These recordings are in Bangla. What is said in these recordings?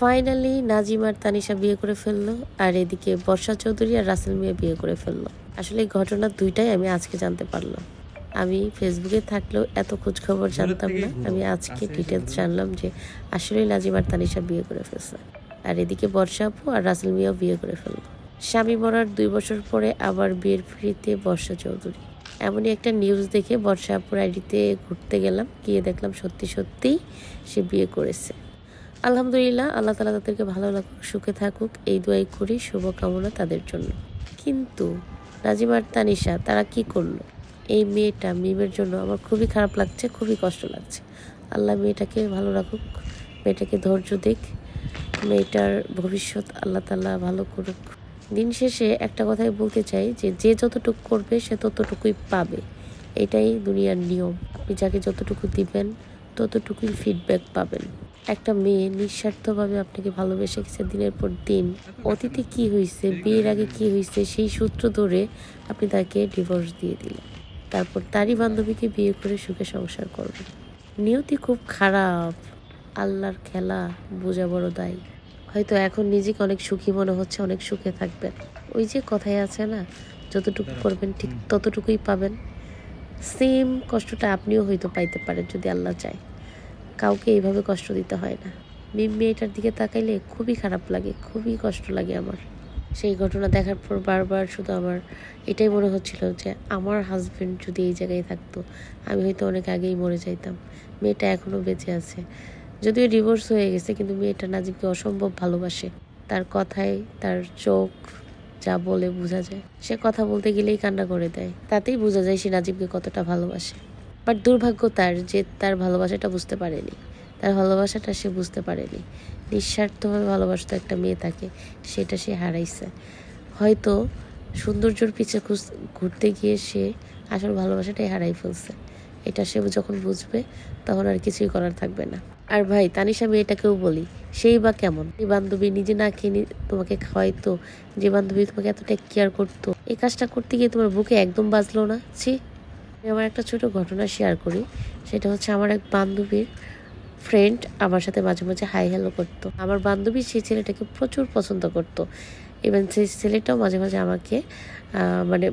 ফাইনালি নাজিমার তানিশা বিয়ে করে ফেলল আর এদিকে বর্ষা চৌধুরী আর রাসেল মিয়া বিয়ে করে ফেলল। আসলে এই ঘটনা দুইটাই আমি আজকে জানতে পারলাম। আমি ফেসবুকে থাকলেও এত খোঁজ খবর জানতাম না। আমি আজকে ডিটেলস জানলাম যে আসলে নাজিমার তানিশা বিয়ে করে ফেলছে। আর এদিকে বর্ষা আপু আর রাসেল মিয়াও বিয়ে করে ফেলল। স্বামী মরার দুই বছর পরে আবার বিয়ের ফিরিতে বর্ষা চৌধুরী। এমনই একটা নিউজ দেখে বর্ষা আপুর আইডিতে ঘুরতে গেলাম গিয়ে দেখলাম সত্যি সত্যিই সে বিয়ে করেছে। আলহামদুলিল্লাহ, আল্লাহ তালা তাদেরকে ভালো লাগুক, সুখে থাকুক, এই দোয়াই করি, শুভকামনা তাদের জন্য। কিন্তু নাজিমার তানিশা, তারা কি করল? এই মেয়েটা মিমের জন্য আমার খুবই খারাপ লাগছে, খুবই কষ্ট লাগছে। আল্লাহ মেয়েটাকে ভালো রাখুক, মেয়েটাকে ধৈর্য দিক, মেয়েটার ভবিষ্যৎ আল্লাহ তাল্লাহ ভালো করুক। দিন শেষে একটা কথাই বলতে চাই যে যে যতটুকু করবে, সে ততটুকুই পাবে। এটাই দুনিয়ার নিয়ম। আপনি যাকে যতটুকু দিবেন, ততটুকুই ফিডব্যাক পাবেন। একটা মেয়ে নিঃস্বার্থভাবে আপনাকে ভালোবেসে গেছে দিনের পর দিন। অতীতে কি হয়েছে বিয়ের আগে কি হয়েছে সেই সূত্র ধরে আপনি তাকে ডিভোর্স দিয়ে দিলেন। তারপর তারই বান্ধবীকে বিয়ে করে সুখে সংসার করবেন। নিয়তি খুব খারাপ। আল্লাহর খেলা, বোঝা বড় দায়। হয়তো এখন নিজেকে অনেক সুখী মনে হচ্ছে, অনেক সুখে থাকবেন। ওই যে কথাই আছে না, যতটুকু করবেন ঠিক ততটুকুই পাবেন। সেম কষ্টটা আপনিও হয়তো পাইতে পারেন যদি আল্লাহ চায়। কাউকে এইভাবে কষ্ট দিতে হয় না। মিম মেয়েটার দিকে তাকাইলে খুবই খারাপ লাগে, খুবই কষ্ট লাগে আমার। সেই ঘটনা দেখার পর বারবার শুধু আমার এটাই মনে হচ্ছিল যে আমার হাজবেন্ড যদি এই জায়গায় থাকতো, আমি হয়তো অনেক আগেই মরে যাইতাম। মেয়েটা এখনও বেঁচে আছে। যদিও ডিভোর্স হয়ে গেছে, কিন্তু মেয়েটা নাজিবকে অসম্ভব ভালোবাসে। তার কথায়, তার চোখ যা বলে বোঝা যায়। সে কথা বলতে গেলেই কান্না করে দেয়। তাতেই বোঝা যায় সে নাজিবকে কতটা ভালোবাসে। বাট দুর্ভাগ্য তার যে তার ভালোবাসাটা বুঝতে পারেনি। তার ভালোবাসাটা সে বুঝতে পারেনি। নিঃস্বার্থভাবে ভালোবাসতো একটা মেয়ে তাকে, সেটা সে হারাইছে। হয়তো সৌন্দর্যর পিছে ঘুরতে গিয়ে সে আসল ভালোবাসাটাই হারাই ফেলছে। এটা সে যখন বুঝবে, তখন আর কিছুই করার থাকবে না। আর ভাই, তানিশা মেয়েটাকেও বলি, সেই বা কেমন? এই বান্ধবী নিজে না খেয়ে তোমাকে খাওয়াইতো, যে বান্ধবী তোমাকে এতটা কেয়ার করতো, এই কাজটা করতে গিয়ে তোমার বুকে একদম বাজলো না? ছি। আমি আমার একটা ছোট ঘটনা শেয়ার করি। সেটা হচ্ছে আমার এক বান্ধবীর ফ্রেন্ড আমার সাথে মাঝে মাঝে হাই হ্যালো করতো। আমার বান্ধবী সেই ছেলেটাকে প্রচুর পছন্দ করতো। ইভেন সেই ছেলেটাও মাঝে মাঝে আমাকে মানে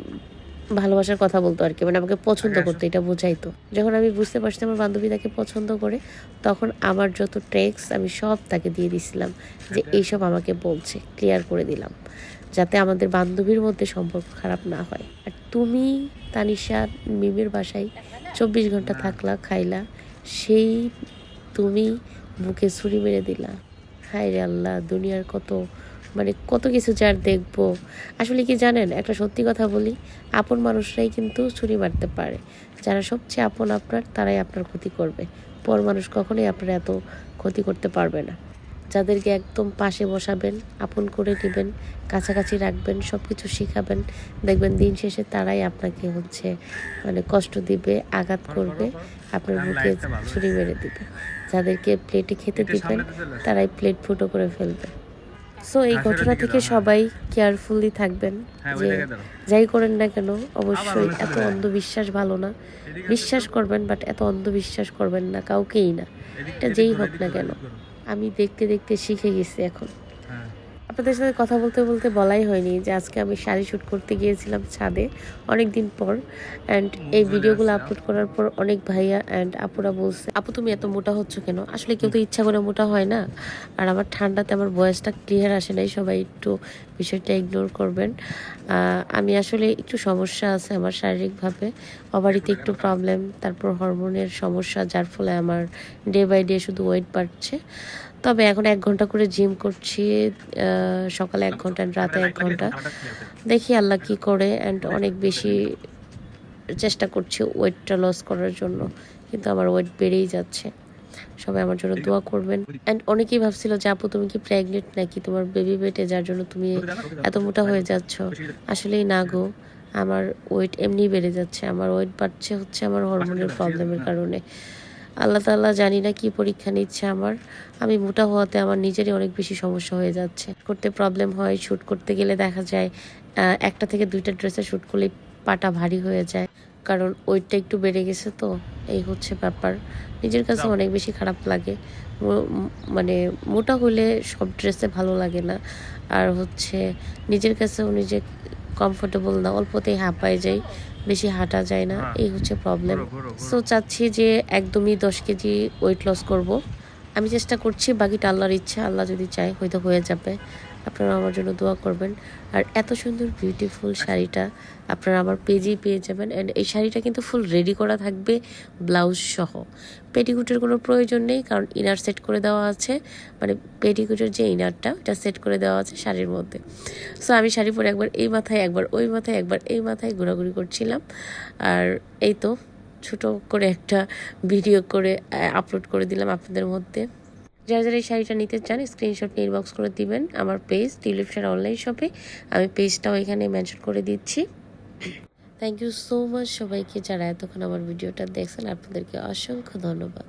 ভালোবাসার কথা বলতো আর কি। মানে আমাকে পছন্দ করতো এটা বোঝাইতো। যখন আমি বুঝতে পারছি আমার বান্ধবী তাকে পছন্দ করে তখন আমার যত টেক্স আমি সব তাকে দিয়ে দিছিলাম যে এইসব আমাকে বলছে ক্লিয়ার করে দিলাম। যাতে আমাদের বান্ধবীর মধ্যে সম্পর্ক খারাপ না হয়। আর তুমি, তানিশা, মিমের বাসায় চব্বিশ ঘণ্টা থাকলা, খাইলা, সেই তুমি বুকে ছুরি মেরে দিলা। হায় রে আল্লাহ, দুনিয়ার কত মানে কত কিছু যার দেখব। আসলে কি জানেন, একটা সত্যি কথা বলি, আপন মানুষরাই কিন্তু ছুরি মারতে পারে। যারা সবচেয়ে আপন আপনার, তারাই আপনার ক্ষতি করবে। পর মানুষ কখনোই আপনার এত ক্ষতি করতে পারবে না। যাদেরকে একদম পাশে বসাবেন আপন করে নেবেন কাছাকাছি রাখবেন সব কিছু শিখাবেন দেখবেন দিন শেষে তারাই আপনাকে হচ্ছে মানে কষ্ট দিবে আঘাত করবে আপনার মুখে ছুরি মেরে দিবে। যাদেরকে প্লেটে খেতে দিবেন তারাই প্লেট ফুটো করে ফেলবে। সো এই ঘটনা থেকে সবাই কেয়ারফুলি থাকবেন যে যাই করেন না কেন অবশ্যই এত অন্ধবিশ্বাস ভালো না। বিশ্বাস করবেন বাট এত অন্ধবিশ্বাস করবেন না কাউকেই না। এটা যেই হোক না কেন। আমি দেখতে দেখতে শিখে গেছি এখন। আপনাদের সাথে কথা বলতে বলতে বলাই হয়নি যে আজকে আমি শাড়ি শ্যুট করতে গিয়েছিলাম ছাদে অনেক দিন পর। অ্যান্ড এই ভিডিওগুলো আপলোড করার পর অনেক ভাইয়া অ্যান্ড আপুরা বলছে আপু তুমি এত মোটা হচ্ছ কেন? আসলে কেউ তো ইচ্ছা করে মোটা হয় না। আর আমার ঠান্ডাতে আমার বয়সটা ক্লিয়ার আসে নাই সবাই একটু বিষয়টা ইগনোর করবেন। আমি আসলে একটু সমস্যা আছে আমার শারীরিকভাবে। অবারিতে একটু প্রবলেম তারপর হরমোনের সমস্যা যার ফলে আমার ডে বাই ডে শুধু ওয়েট বাড়ছে। তবে এখন এক ঘণ্টা করে জিম করছি সকালে এক ঘণ্টা and রাতে এক ঘণ্টা। দেখি আল্লাহ কি করে অ্যান্ড অনেক বেশি চেষ্টা করছি ওয়েটটা লস করার জন্য, কিন্তু আমার ওয়েট বেড়েই যাচ্ছে। সবাই আমার জন্য দোয়া করবেন। অ্যান্ড অনেকেই ভাবছিল যে, আপু, তুমি কি প্রেগনেন্ট নাকি? তোমার বেবি বেটে যার জন্য তুমি এত মোটা হয়ে যাচ্ছ? আসলেই না গো, আমার ওয়েট এমনি বেড়ে যাচ্ছে। আমার ওয়েট বাড়ছে হচ্ছে আমার হরমোনের প্রবলেমের কারণে। আল্লাহ তাল্লাহ জানি না কি পরীক্ষা নিচ্ছে আমার। আমি মোটা হওয়াতে আমার নিজেরই অনেক বেশি সমস্যা হয়ে যাচ্ছে। করতে প্রবলেম হয় শ্যুট করতে গেলে দেখা যায় একটা থেকে দুইটা ড্রেসে শ্যুট করলে পাটা ভারী হয়ে যায়। কারণ ওয়েটটা একটু বেড়ে গেছে তো এই হচ্ছে ব্যাপার। নিজের কাছে অনেক বেশি খারাপ লাগে। মানে মোটা হলে সব ড্রেসে ভালো লাগে না। আর হচ্ছে নিজের কাছেও নিজে কমফোর্টেবল না অল্পতেই হাঁপায় যাই। বেশি হাঁটা যায় না এই হচ্ছে প্রবলেম সো চাচ্ছি যে একদমই দশ কেজি ওয়েট লস করব। আমি চেষ্টা করছি বাকিটা আল্লাহর ইচ্ছা আল্লাহ যদি চায় হয়তো হয়ে যাবে। আপনারা আমার জন্য দোয়া করবেন। আর এত সুন্দর বিউটিফুল শাড়িটা আপনারা আমার পেজেই পেয়ে যাবেন। অ্যান্ড এই শাড়িটা কিন্তু ফুল রেডি করা থাকবে ব্লাউজ সহ। পেটিকুটের কোনো প্রয়োজন নেই, কারণ ইনার সেট করে দেওয়া আছে। মানে পেটিকুটের যে ইনারটা ওটা সেট করে দেওয়া আছে শাড়ির মধ্যে। সো আমি শাড়ি পরে একবার এই মাথায়, একবার ওই মাথায়, একবার এই মাথায় ঘোরাঘুরি করছিলাম। আর এই তো ছোট করে একটা ভিডিও করে আপলোড করে দিলাম আপনাদের মধ্যে। যারা যারা এই শাড়িটা নিতে চান স্ক্রিনশট নিয়ে ইনবক্স করে দিবেন। আমার পেজ টিউলিপ শাড়ি অনলাইন শপে আমি পেজটাও এখানে মেনশন করে দিচ্ছি। থ্যাংক ইউ সো মাচ সবাইকে যারা এতক্ষণ আমার ভিডিওটা দেখছেন, আপনাদেরকে অসংখ্য ধন্যবাদ।